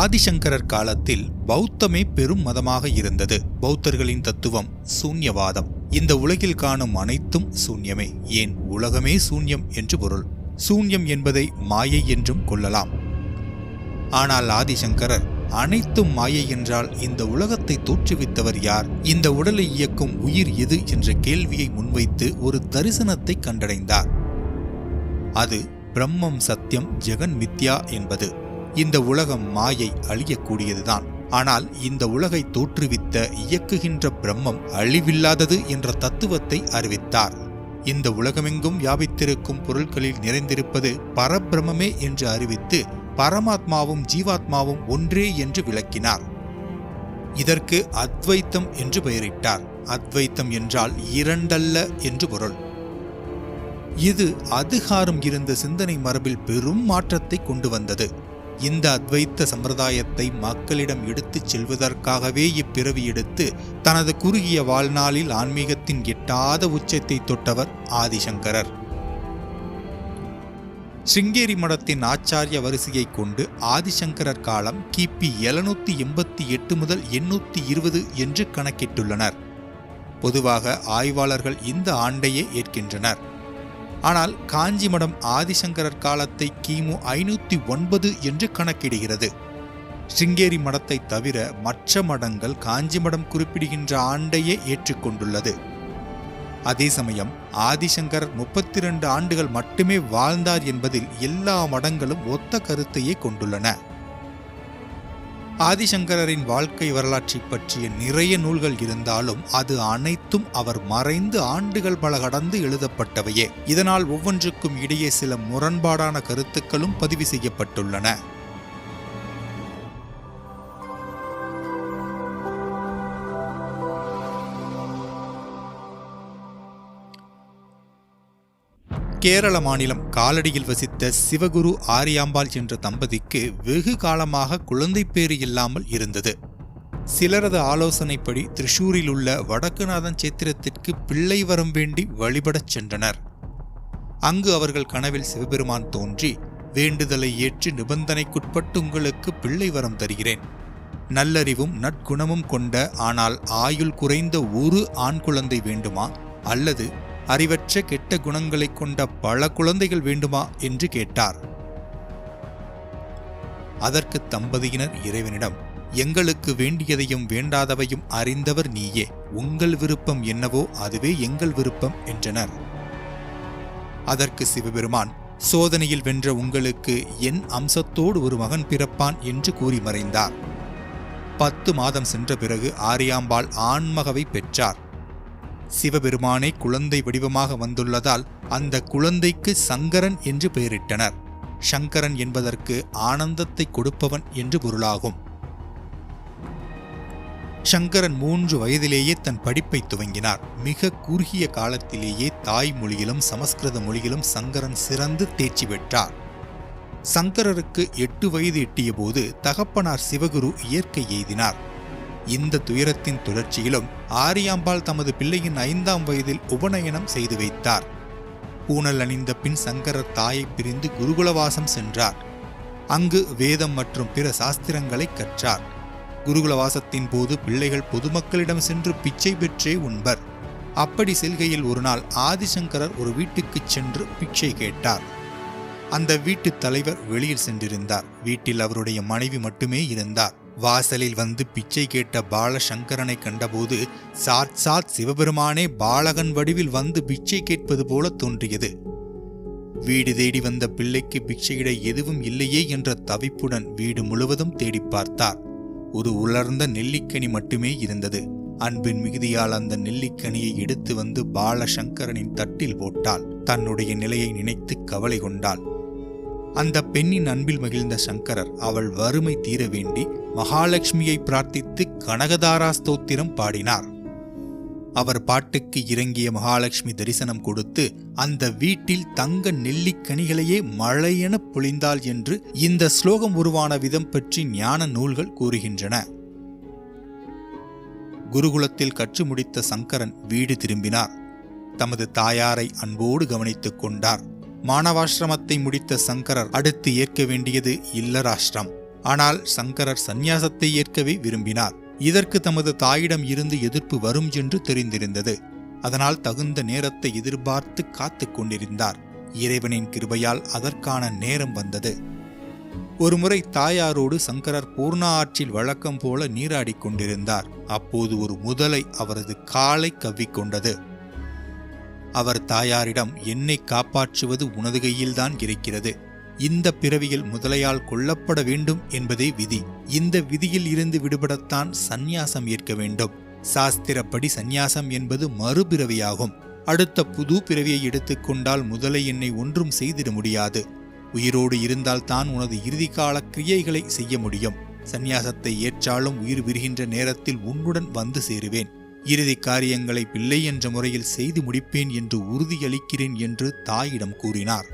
ஆதிசங்கரர் காலத்தில் பௌத்தமே பெரும் மதமாக இருந்தது. பௌத்தர்களின் தத்துவம் சூன்யவாதம். இந்த உலகில் காணும் அனைத்தும் சூன்யமே. ஏன்? உலகமே சூன்யம் என்று பொருள். சூன்யம் என்பதை மாயை என்றும் கொள்ளலாம். ஆனால் ஆதிசங்கரர் அனைத்தும் மாயை என்றால் இந்த உலகத்தை தோற்றுவித்தவர் யார்? இந்த உடலை இயக்கும் உயிர் எது என்ற கேள்வியை முன்வைத்து ஒரு தரிசனத்தை கண்டடைந்தார். அது பிரம்மம் சத்தியம் ஜெகன் மித்யா என்பது. இந்த உலகம் மாயை அழியக்கூடியதுதான். ஆனால் இந்த உலகை தோற்றுவித்த இயக்குகின்ற பிரம்மம் அழிவில்லாதது என்ற தத்துவத்தை அறிவித்தார். இந்த உலகமெங்கும் வியாபித்திருக்கும் பொருட்களில் நிறைந்திருப்பது பரபிரமே என்று அறிவித்து பரமாத்மாவும் ஜீவாத்மாவும் ஒன்றே என்று விளக்கினார். இதற்கு அத்வைத்தம் என்று பெயரிட்டார். அத்வைத்தம் என்றால் இரண்டல்ல என்று பொருள். இது அதிகாரம் இருந்த சிந்தனை மரபில் பெரும் மாற்றத்தை கொண்டு வந்தது. இந்த அத்வைத்த சம்பிரதாயத்தை மக்களிடம் எடுத்துச் செல்வதற்காகவே இப்பிறவி எடுத்து தனது குறுகிய வாழ்நாளில் ஆன்மீகத்தின் எட்டாத உச்சத்தை தொட்டவர் ஆதிசங்கரர். சிங்கேரி மடத்தின் ஆச்சாரிய வரிசையை கொண்டு ஆதிசங்கரர் காலம் கிபி எழுநூத்தி எண்பத்தி எட்டு முதல் எண்ணூத்தி இருபது என்று கணக்கிட்டுள்ளனர். பொதுவாக ஆய்வாளர்கள் இந்த ஆண்டையே ஏற்கின்றனர். ஆனால் காஞ்சி மடம் ஆதிசங்கரர் காலத்தை கிமு ஐநூத்தி ஒன்பது என்று கணக்கிடுகிறது. சிங்கேரி மடத்தை தவிர மற்ற மடங்கள் காஞ்சி மடம் குறிப்பிடுகின்ற ஆண்டையே ஏற்றுக்கொண்டுள்ளது. அதே சமயம் ஆதிசங்கர் முப்பத்தி ரெண்டு ஆண்டுகள் மட்டுமே வாழ்ந்தார் என்பதில் எல்லா மடங்களும் ஒத்த கருத்தையே கொண்டுள்ளன. ஆதிசங்கரின் வாழ்க்கை வரலாற்றை பற்றிய நிறைய நூல்கள் இருந்தாலும் அது அனைத்தும் அவர் மறைந்து ஆண்டுகள் பல கடந்து எழுதப்பட்டவையே. இதனால் ஒவ்வொன்றுக்கும் இடையே சில முரண்பாடான கருத்துக்களும் பதிவு செய்யப்பட்டுள்ளன. கேரள மாநிலம் காலடியில் வசித்த சிவகுரு ஆரியாம்பாள் என்ற தம்பதிக்கு வெகு காலமாக குழந்தை பேறு இல்லாமல் இருந்தது. சிலரது ஆலோசனைப்படி திரிஷூரில் உள்ள வடக்குநாதன் சேத்திரத்திற்கு பிள்ளை வரம் வேண்டி வழிபடச் சென்றனர். அங்கு அவர்கள் கனவில் சிவபெருமான் தோன்றி வேண்டுதலை ஏற்று நிபந்தனைக்குட்பட்டு உங்களுக்கு பிள்ளை வரம் தருகிறேன். நல்லறிவும் நற்குணமும் கொண்ட ஆனால் ஆயுள் குறைந்த ஒரு ஆண் குழந்தை வேண்டுமா? அல்லது அறிவற்ற கெட்ட குணங்களைக் கொண்ட பல குழந்தைகள் வேண்டுமா என்று கேட்டார். அதற்கு தம்பதியினர் இறைவனிடம் எங்களுக்கு வேண்டியதையும் வேண்டாதவையும் அறிந்தவர் நீயே. உங்கள் விருப்பம் என்னவோ அதுவே எங்கள் விருப்பம் என்றனர். அதற்கு சிவபெருமான் சோதனையில் வென்ற உங்களுக்கு என் அம்சத்தோடு ஒரு மகன் பிறப்பான் என்று கூறி மறைந்தார். பத்து மாதம் சென்ற பிறகு ஆரியாம்பாள் ஆண்மகவை பெற்றார். சிவபெருமானை குழந்தை வடிவமாக வந்துள்ளதால் அந்த குழந்தைக்கு சங்கரன் என்று பெயரிட்டனர். சங்கரன் என்பதற்கு ஆனந்தத்தை கொடுப்பவன் என்று பொருளாகும். சங்கரன் மூன்று வயதிலேயே தன் படிப்பை துவங்கினார். மிக குறுகிய காலத்திலேயே தாய்மொழியிலும் சமஸ்கிருத மொழியிலும் சங்கரன் சிறந்து தேர்ச்சி பெற்றார். சங்கரருக்கு எட்டு வயது எட்டிய போது தகப்பனார் சிவகுரு இயற்கை எய்தினார். இந்த துயரத்தின் தொடர்ச்சியிலும் ஆரியாம்பாள் தமது பிள்ளையின் ஐந்தாம் வயதில் உபநயனம் செய்து வைத்தார். பூனல் அணிந்த பின் சங்கரர் தாயை பிரிந்து குருகுலவாசம் சென்றார். அங்கு வேதம் மற்றும் பிற சாஸ்திரங்களை கற்றார். குருகுலவாசத்தின் போது பிள்ளைகள் பொதுமக்களிடம் சென்று பிச்சை பெற்றே உண்பர். அப்படி செல்கையில் ஒரு நாள் ஆதிசங்கரர் ஒரு வீட்டுக்குச் சென்று பிச்சை கேட்டார். அந்த வீட்டு தலைவர் வெளியில் சென்றிருந்தார். வீட்டில் அவருடைய மனைவி மட்டுமே இருந்தார். வாசலில் வந்து பிச்சை கேட்ட பாலசங்கரனை கண்டபோது சாத் சாத் சிவபெருமானே பாலகன் வடிவில் வந்து பிச்சை கேட்பது போல தோன்றியது. வீடு தேடி வந்த பிள்ளைக்கு பிச்சையிட எதுவும் இல்லையே என்ற தவிப்புடன் வீடு முழுவதும் தேடி பார்த்தார். ஒரு உலர்ந்த நெல்லிக்கனி மட்டுமே இருந்தது. அன்பின் மிகுதியால் அந்த நெல்லிக்கனியை எடுத்து வந்து பாலசங்கரனின் தட்டில் போட்டாள். தன்னுடைய நிலையை நினைத்து கவலை கொண்டாள். அந்த பெண்ணின் அன்பில் மகிழ்ந்த சங்கரர் அவள் வறுமை தீர வேண்டி மகாலட்சுமியை பிரார்த்தித்து கனகதாரா ஸ்தோத்திரம் பாடினார். அவர் பாட்டுக்கு இறங்கிய மகாலட்சுமி தரிசனம் கொடுத்து அந்த வீட்டில் தங்க நெல்லிக்கனிகளையே மழையென பொழிந்தாள் என்று இந்த ஸ்லோகம் உருவான விதம் பற்றி ஞான நூல்கள் கூறுகின்றன. குருகுலத்தில் கற்று முடித்த சங்கரன் வீடு திரும்பினார். தமது தாயாரை அன்போடு கவனித்துக் கொண்டார். மாணவாசிரமத்தை முடித்த சங்கரர் அடுத்து ஏற்க வேண்டியது இல்லராஷ்டிரம். ஆனால் சங்கரர் சந்நியாசத்தை ஏற்கவே விரும்பினார். இதற்கு தமது தாயிடம் இருந்து எதிர்ப்பு வரும் என்று தெரிந்திருந்தது. அதனால் தகுந்த நேரத்தை எதிர்பார்த்து காத்துக் கொண்டிருந்தார். இறைவனின் கிருபையால் அதற்கான நேரம் வந்தது. ஒருமுறை தாயாரோடு சங்கரர் பூர்ணா ஆற்றில் வழக்கம் போல நீராடிக் கொண்டிருந்தார். அப்போது ஒரு முதலை அவரது காலை கவ்விக்கொண்டது அவர் தாயாரிடம் என்னை காப்பாற்றுவது உனது கையில்தான் இருக்கிறது. இந்த பிறவியில் முதலையால் கொல்லப்பட வேண்டும் என்பதே விதி. இந்த விதியில் இருந்து விடுபடத்தான் சந்நியாசம் ஏற்க வேண்டும். சாஸ்திரப்படி சந்நியாசம் என்பது மறுபிறவியாகும். அடுத்த புது பிறவியை எடுத்துக்கொண்டால் முதலை என்னை ஒன்றும் செய்திட முடியாது. உயிரோடு இருந்தால் தான் உனது இறுதிக்கால கிரியைகளை செய்ய முடியும். சந்நியாசத்தை ஏற்றாலும் உயிர் விரிகின்ற நேரத்தில் உன்னுடன் வந்து சேருவேன். இறுதி காரியங்களை பிள்ளை என்ற முறையில் செய்து முடிப்பேன் என்று உறுதியளிக்கிறேன் என்று தாயிடம் கூறினார்.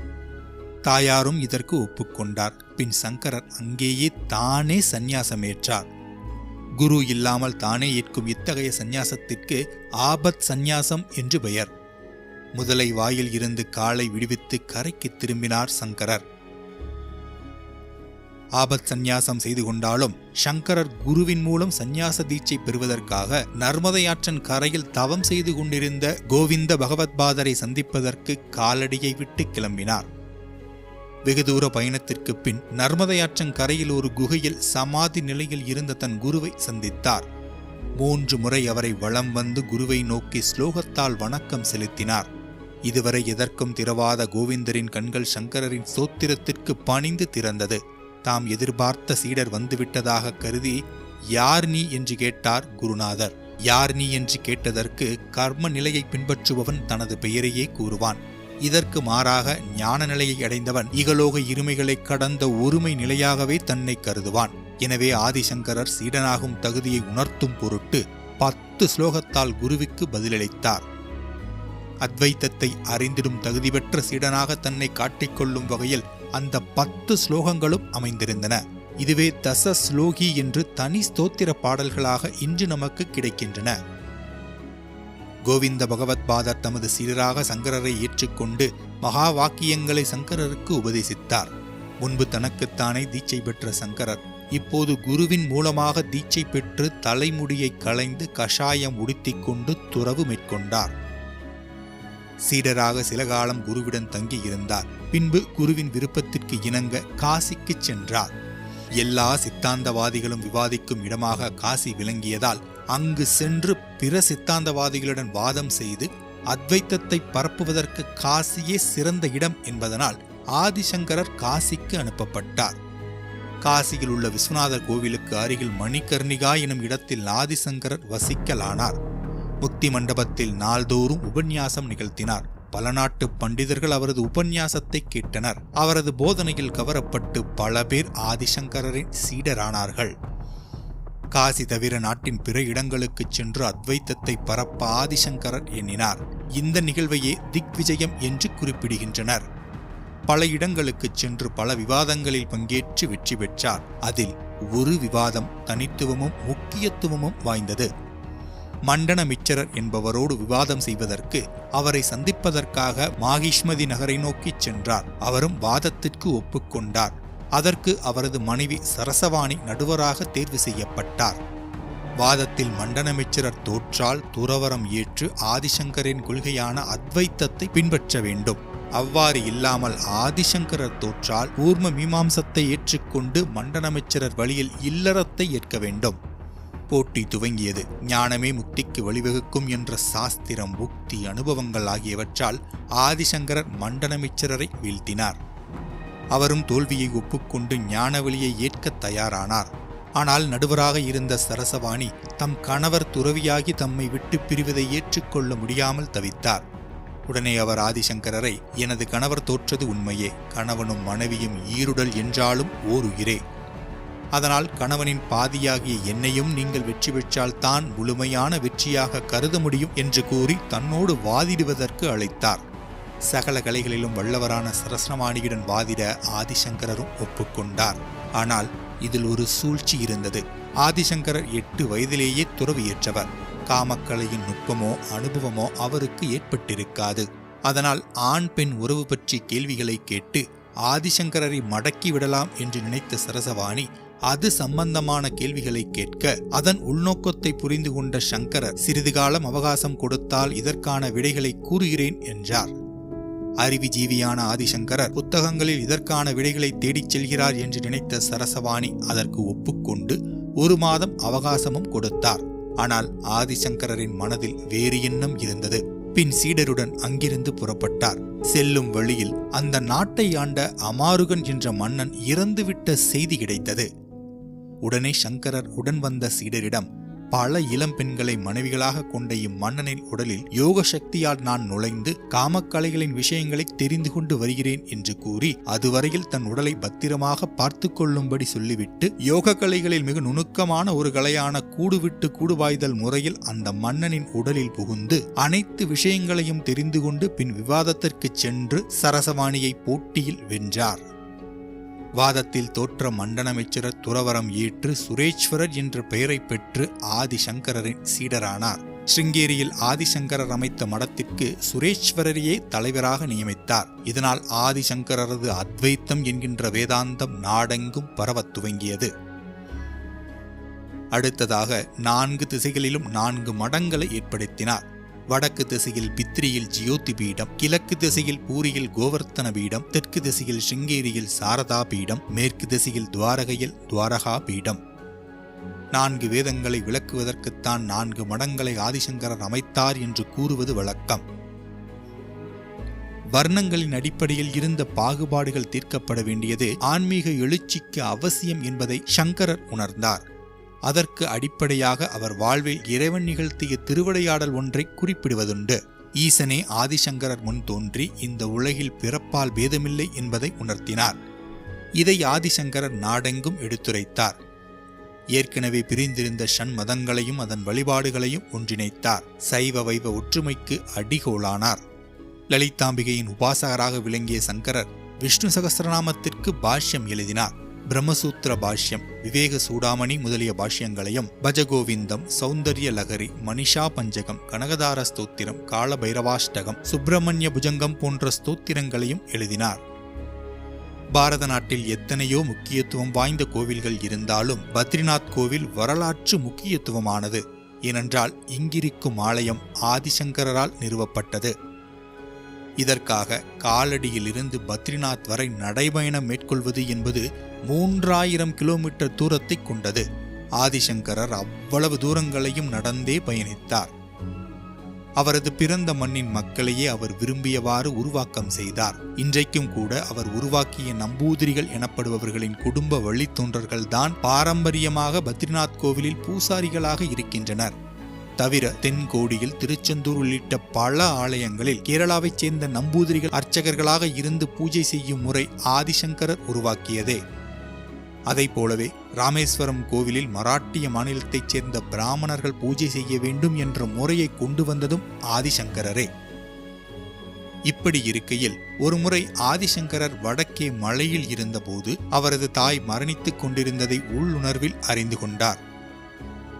தாயாரும் இதற்கு ஒப்புக்கொண்டார். பின் சங்கரர் அங்கேயே தானே சந்நியாசம் ஏற்றார் குரு இல்லாமல் தானே ஏற்கும் இத்தகைய சந்நியாசத்திற்கு ஆபத் சந்நியாசம் என்று பெயர். முதலை வாயில் இருந்து காலை விடுவித்து கரைக்கு திரும்பினார் சங்கரர். ஆபத் சந்நியாசம் செய்து கொண்டாலும் சங்கரர் குருவின் மூலம் சந்நியாச தீட்சை பெறுவதற்காக நர்மதையாற்றன் கரையில் தவம் செய்து கொண்டிருந்த கோவிந்த பகவத்பாதரை சந்திப்பதற்கு காலடியை விட்டு கிளம்பினார். வெகு தூர பயணத்திற்கு பின் நர்மதையாற்றன் கரையில் ஒரு குகையில் சமாதி நிலையில் இருந்த தன் குருவை சந்தித்தார். மூன்று முறை அவரை வலம் வந்து குருவை நோக்கி ஸ்லோகத்தால் வணக்கம் செலுத்தினார். இதுவரை எதற்கும் திறவாத கோவிந்தரின் கண்கள் சங்கரரின் சோத்திரத்திற்கு பணிந்து திறந்தது. தாம் எதிர்பார்த்த சீடர் வந்துவிட்டதாக கருதி யார் நீ? என்று கேட்டார் குருநாதர். யார் நீ? என்று கேட்டதற்கு கர்ம நிலையை பின்பற்றுபவன் தனது பெயரையே கூறுவான். இதற்கு மாறாக ஞான நிலையை அடைந்தவன் இகலோக இருமைகளை கடந்த ஒருமை நிலையாகவே தன்னை கருதுவான். எனவே ஆதிசங்கரர் சீடனாகும் தகுதியை உணர்த்தும் பொருட்டு பத்து ஸ்லோகத்தால் குருவிக்கு பதிலளித்தார். அத்வைத்தத்தை அறிந்திடும் தகுதி பெற்ற சீடனாக தன்னை காட்டிக்கொள்ளும் வகையில் அந்த பத்து ஸ்லோகங்களும் அமைந்திருந்தன. இதுவே தச ஸ்லோகி என்று தனி ஸ்தோத்திர பாடல்களாக இன்று நமக்கு கிடைக்கின்றன. கோவிந்த பகவத்பாதர் தமது சீடராக சங்கரரை ஏற்றுக்கொண்டு மகா வாக்கியங்களை சங்கரருக்கு உபதேசித்தார். முன்பு தனக்குத்தானே தீட்சை பெற்ற சங்கரர் இப்போது குருவின் மூலமாக தீட்சை பெற்று தலைமுடியை களைந்து கஷாயம் உடுத்திக்கொண்டு துறவு மேற்கொண்டார். சீடராக சில காலம் குருவிடம் தங்கியிருந்தார். பின்பு குருவின் விருப்பத்திற்கு இணங்க காசிக்கு சென்றார். எல்லா சித்தாந்தவாதிகளும் விவாதிக்கும் இடமாக காசி விளங்கியதால் அங்கு சென்று பிற சித்தாந்தவாதிகளுடன் வாதம் செய்து அத்வைத்தத்தை பரப்புவதற்கு காசியே சிறந்த இடம் என்பதனால் ஆதிசங்கரர் காசிக்கு அனுப்பப்பட்டார். காசியில் உள்ள விஸ்வநாதர் கோவிலுக்கு அருகில் மணிகர்ணிகா எனும் இடத்தில் ஆதிசங்கரர் வசிக்கலானார். முக்தி மண்டபத்தில் நாள்தோறும் உபன்யாசம் நிகழ்த்தினார். பல நாட்டு பண்டிதர்கள் அவரது உபன்யாசத்தை கேட்டனர். அவரது போதனையில் கவரப்பட்டு பல பேர் ஆதிசங்கரின் சீடரானார்கள். காசி தவிர நாட்டின் பிற இடங்களுக்கு சென்று அத்வைத்தத்தை பரப்ப ஆதிசங்கரர் எண்ணினார். இந்த நிகழ்வையே திக்விஜயம் என்று குறிப்பிடுகின்றனர். பல இடங்களுக்கு சென்று பல விவாதங்களில் பங்கேற்று வெற்றி பெற்றார். அதில் ஒரு விவாதம் தனித்துவமும் முக்கியத்துவமும் வாய்ந்தது. மண்டன மிச்சரர் என்பவரோடு விவாதம் செய்வதற்கு அவரை சந்திப்பதற்காக மாகிஷ்மதி நகரை நோக்கிச் சென்றார். அவரும் வாதத்திற்கு ஒப்புக்கொண்டார். அதற்கு அவரது மனைவி சரசவாணி நடுவராக தேர்வு செய்யப்பட்டார். வாதத்தில் மண்டனமிச்சரர் தோற்றால் துறவரம் ஏற்று ஆதிசங்கரின் கொள்கையான அத்வைத்தத்தை பின்பற்ற வேண்டும். அவ்வாறு இல்லாமல் ஆதிசங்கரர் தோற்றால் ஊர்ம மீமாம்சத்தை ஏற்றுக்கொண்டு மண்டனமிச்சரர் வழியில் இல்லறத்தை ஏற்க வேண்டும். போட்டி துவங்கியது. ஞானமே முக்திக்கு வழிவகுக்கும் என்ற சாஸ்திரம் உக்தி அனுபவங்கள் ஆகியவற்றால் ஆதிசங்கரர் மண்டனமிச்சரரை வீழ்த்தினார். அவரும் தோல்வியை ஒப்புக்கொண்டு ஞானவழியை ஏற்க தயாரானார். ஆனால் நடுவராக இருந்த சரசவாணி தம் கணவர் துறவியாகி தம்மை விட்டு பிரிவதை ஏற்றுக்கொள்ள முடியாமல் தவித்தார். உடனே அவர் ஆதிசங்கரரை எனது கணவர் தோற்றது உண்மையே. கணவனும் மனைவியும் ஈருடல் என்றாலும் ஓர் உயிரே அதனால் கணவனின் பாதியாகிய என்னையும் நீங்கள் வெற்றி பெற்றால் தான் முழுமையான வெற்றியாக கருத முடியும் என்று கூறி தன்னோடு வாதிடுவதற்கு அழைத்தார். சகல கலைகளிலும் வல்லவரான சரஸ்னவாணியுடன் வாதிட ஆதிசங்கரரும் ஒப்புக்கொண்டார். ஆனால் இதில் ஒரு சூழ்ச்சி இருந்தது. ஆதிசங்கரர் எட்டு வயதிலேயே துறவியேற்றவர். காமக்கலையின் நுட்பமோ அனுபவமோ அவருக்கு ஏற்பட்டிருக்காது. அதனால் ஆண் பெண் உறவு பற்றி கேள்விகளை கேட்டு ஆதிசங்கரரை மடக்கி விடலாம் என்று நினைத்த சரசவாணி அது சம்பந்தமான கேள்விகளை கேட்க அதன் உள்நோக்கத்தை புரிந்து கொண்ட சங்கரர் சிறிது காலம் அவகாசம் கொடுத்தால் இதற்கான விடைகளை கூறுகிறேன் என்றார். அறிவிஜீவியான ஆதிசங்கரர் புத்தகங்களில் இதற்கான விடைகளை தேடிச் செல்கிறார் என்று நினைத்த சரசவாணி அதற்கு ஒப்புக்கொண்டு ஒரு மாதம் அவகாசமும் கொடுத்தார். ஆனால் ஆதிசங்கரரின் மனதில் வேறு எண்ணம் இருந்தது. பின் சீடருடன் அங்கிருந்து புறப்பட்டார். செல்லும் வழியில் அந்த நாட்டை ஆண்ட அமாருகன் என்ற மன்னன் இறந்துவிட்ட செய்தி கிடைத்தது. உடனே சங்கரர் உடன் வந்த சீடரிடம் பல இளம் பெண்களை மனைவிகளாக கொண்ட இம்மன்னனின் உடலில் யோக சக்தியால் நான் நுழைந்து காமக்கலைகளின் விஷயங்களை தெரிந்து கொண்டு வருகிறேன் என்று கூறி அதுவரையில் தன் உடலை பத்திரமாக பார்த்து கொள்ளும்படி சொல்லிவிட்டு யோக கலைகளில் மிக நுணுக்கமான ஒரு கலையான கூடுவிட்டு கூடுவாய்தல் முறையில் அந்த மன்னனின் உடலில் புகுந்து அனைத்து விஷயங்களையும் தெரிந்து கொண்டு பின் விவாதத்திற்கு சென்று சரசவாணியை போட்டியில் வென்றார். வாதத்தில் தோற்ற மண்டனமைச்சரர் துறவரம் ஏற்று சுரேஸ்வரர் என்ற பெயரை பெற்று ஆதிசங்கரரின் சீடரானார். ஸ்ருங்கேரியில் ஆதிசங்கரர் அமைத்த மடத்திற்கு சுரேஸ்வரரையே தலைவராக நியமித்தார். இதனால் ஆதிசங்கரரது அத்வைத்தம் என்கின்ற வேதாந்தம் நாடெங்கும் பரவத் துவங்கியது. அடுத்ததாக நான்கு திசைகளிலும் நான்கு மடங்களை ஏற்படுத்தினார். வடக்கு திசையில் பித்ரியில் ஜியோதி பீடம் கிழக்கு திசையில் பூரியில் கோவர்த்தன பீடம் தெற்கு திசையில் சிங்கேரியில் சாரதா பீடம் மேற்கு திசையில் துவாரகையில் துவாரகா பீடம். நான்கு வேதங்களை விளக்குவதற்குத்தான் நான்கு மடங்களை ஆதிசங்கரர் அமைத்தார் என்று கூறுவது வழக்கம். வர்ணங்களின் அடிப்படையில் இருந்த பாகுபாடுகள் தீர்க்கப்பட வேண்டியது ஆன்மீக எழுச்சிக்கு அவசியம் என்பதை சங்கரர் உணர்ந்தார். அதற்கு அடிப்படையாக அவர் வாழ்வில் இறைவன் நிகழ்த்திய திருவிளையாடல் ஒன்றை குறிப்பிடுவதுண்டு. ஈசனே ஆதிசங்கரர் முன் தோன்றி இந்த உலகில் பிறப்பால் பேதமில்லை என்பதை உணர்த்தினார். இதை ஆதிசங்கரர் நாடெங்கும் எடுத்துரைத்தார். ஏற்கனவே பிரிந்திருந்த சண்மதங்களையும் அதன் வழிபாடுகளையும் ஒன்றிணைத்தார். சைவ வைவ ஒற்றுமைக்கு அடிகோலானார். லலிதாம்பிகையின் உபாசகராக விளங்கிய சங்கரர் விஷ்ணு சகசிரநாமத்திற்கு பாஷ்யம் எழுதினார். பிரம்மசூத்திர பாஷ்யம் விவேக சூடாமணி முதலிய பாஷ்யங்களையும் பஜகோவிந்தம் சௌந்தர்ய லகரி மணிஷா பஞ்சகம் கனகதார ஸ்தோத்திரம் கால பைரவாஷ்டகம் சுப்பிரமணிய புஜங்கம் போன்ற ஸ்தோத்திரங்களையும் எழுதினார். பாரத நாட்டில் எத்தனையோ முக்கியத்துவம் வாய்ந்த கோவில்கள் இருந்தாலும் பத்ரிநாத் கோவில் வரலாற்று முக்கியத்துவமானது. ஏனென்றால் இங்கிருக்கும் ஆலயம் ஆதிசங்கரால் நிறுவப்பட்டது. இதற்காக காலடியிலிருந்து பத்ரிநாத் வரை நடைபயணம் மேற்கொள்வது என்பது மூன்றாயிரம் கிலோமீட்டர் தூரத்தை கொண்டது. ஆதிசங்கரர் அவ்வளவு தூரங்களையும் நடந்தே பயணித்தார். அவரது பிறந்த மண்ணின் மக்களையே அவர் விரும்பியவாறு உருவாக்கம் செய்தார். இன்றைக்கும் கூட அவர் உருவாக்கிய நம்பூதிரிகள் எனப்படுபவர்களின் குடும்ப வழித்தோன்றர்கள்தான் பாரம்பரியமாக பத்ரிநாத் கோவிலில் பூசாரிகளாக இருக்கின்றனர். தவிர தென்கோடியில் திருச்செந்தூர் உள்ளிட்ட பல ஆலயங்களில் கேரளாவைச் சேர்ந்த நம்பூதிரிகள் அர்ச்சகர்களாக இருந்து பூஜை செய்யும் முறை ஆதிசங்கரர் உருவாக்கியதே. அதை போலவே ராமேஸ்வரம் கோவிலில் மராட்டிய மாநிலத்தைச் சேர்ந்த பிராமணர்கள் பூஜை செய்ய வேண்டும் என்ற முறையை கொண்டு வந்ததும் ஆதிசங்கரரே. இப்படி இருக்கையில் ஒருமுறை ஆதிசங்கரர் வடக்கே மலையில் இருந்தபோது அவரது தாய் மரணித்துக் கொண்டிருந்ததை உள்ளுணர்வில் அறிந்து கொண்டார்.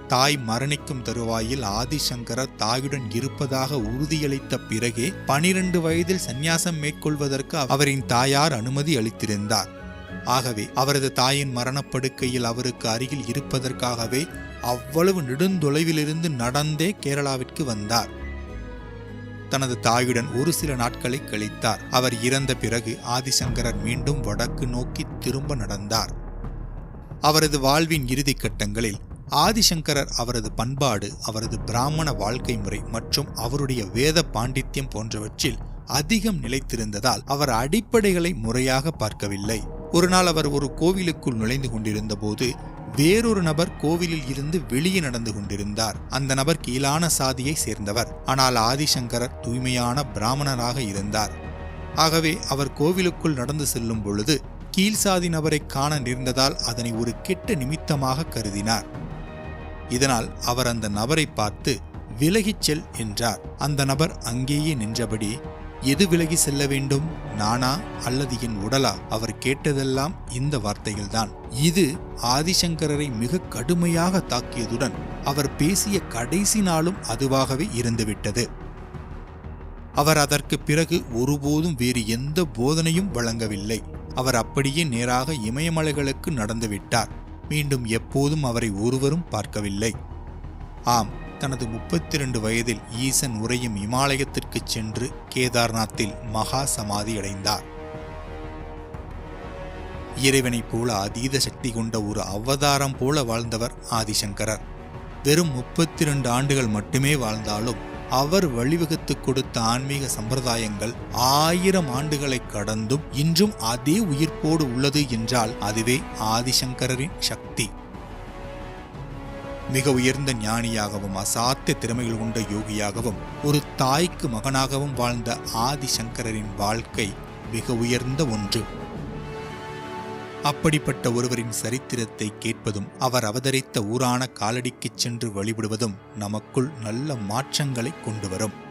தாய் மரணிக்கும் தருவாயில் ஆதிசங்கரர் தாயுடன் இருப்பதாக உறுதியளித்த பிறகே பனிரெண்டு வயதில் சந்நியாசம் மேற்கொள்வதற்கு அவரின் தாயார் அனுமதி அளித்திருந்தார். ஆகவே அவரது தாயின் மரணப்படுக்கையில் அவருக்கு அருகில் இருப்பதற்காகவே அவ்வளவு நெடுந்தொலைவிலிருந்து நடந்தே கேரளாவிற்கு வந்தார். தனது தாயுடன் ஒரு சில நாட்களை கழித்தார். அவர் இறந்த பிறகு ஆதிசங்கரர் மீண்டும் வடக்கு நோக்கி திரும்ப நடந்தார். அவரது வாழ்வின் இறுதி கட்டங்களில் ஆதிசங்கரர் அவரது பண்பாடு அவரது பிராமண வாழ்க்கை முறை மற்றும் அவருடைய வேத பாண்டித்யம் போன்றவற்றில் அதிகம் நிலைத்திருந்ததால் அவர் அடிப்படைகளை முறையாக பார்க்கவில்லை. ஒரு நாள் அவர் ஒரு கோவிலுக்குள் நுழைந்து கொண்டிருந்த போது வேறொரு நபர் கோவிலில் இருந்து வெளியே நடந்து கொண்டிருந்தார். அந்த நபர் கீழான சாதியை சேர்ந்தவர். ஆனால் ஆதிசங்கரர் தூய்மையான பிராமணராக இருந்தார். ஆகவே அவர் கோவிலுக்குள் நடந்து செல்லும் பொழுது கீழ்சாதி நபரை காண நேர்ந்ததால் அதனை ஒரு கெட்ட நிமித்தமாக கருதினார். இதனால் அவர் அந்த நபரை பார்த்து விலகிச் செல் என்றார். அந்த நபர் அங்கேயே நின்றபடி எது விலகி செல்ல வேண்டும்? நானா? அல்லது என் உடலா? அவர் கேட்டதெல்லாம் இந்த வார்த்தைகள்தான். இது ஆதிசங்கரரை மிக கடுமையாக தாக்கியதுடன் அவர் பேசிய கடைசி நாளும் அதுவாகவே இருந்துவிட்டது. அவர் அதற்கு பிறகு ஒருபோதும் வேறு எந்த போதனையும் வழங்கவில்லை. அவர் அப்படியே நேராக இமயமலைகளுக்கு நடந்துவிட்டார் மீண்டும் எப்போதும் அவரை ஒருவரும் பார்க்கவில்லை. ஆம் தனது முப்பத்தி இரண்டு வயதில் ஈசன் உறையும் இமாலயத்திற்கு சென்று கேதார்நாத்தில் மகா சமாதி அடைந்தார் இறைவனைப் போல அதீத சக்தி கொண்ட ஒரு அவதாரம் போல வாழ்ந்தவர் ஆதிசங்கரர். வெறும் முப்பத்தி இரண்டு ஆண்டுகள் மட்டுமே வாழ்ந்தாலும் அவர் வழிவகுத்து கொடுத்த ஆன்மீக சம்பிரதாயங்கள் ஆயிரம் ஆண்டுகளை கடந்தும் இன்றும் அதே உயிர்ப்போடு உள்ளது என்றால் அதுவே ஆதிசங்கரரின் சக்தி. மிக உயர்ந்த ஞானியாகவும் அசாத்திய திறமைகள் கொண்ட யோகியாகவும் ஒரு தாய்க்கு மகனாகவும் வாழ்ந்த ஆதிசங்கரரின் வாழ்க்கை மிக உயர்ந்த ஒன்று. அப்படிப்பட்ட ஒருவரின் சரித்திரத்தை கேட்பதும் அவர் அவதரித்த ஊரான காலடிக்குச் சென்று வழிபடுவதும் நமக்குள் நல்ல மாற்றங்களை கொண்டு வரும்.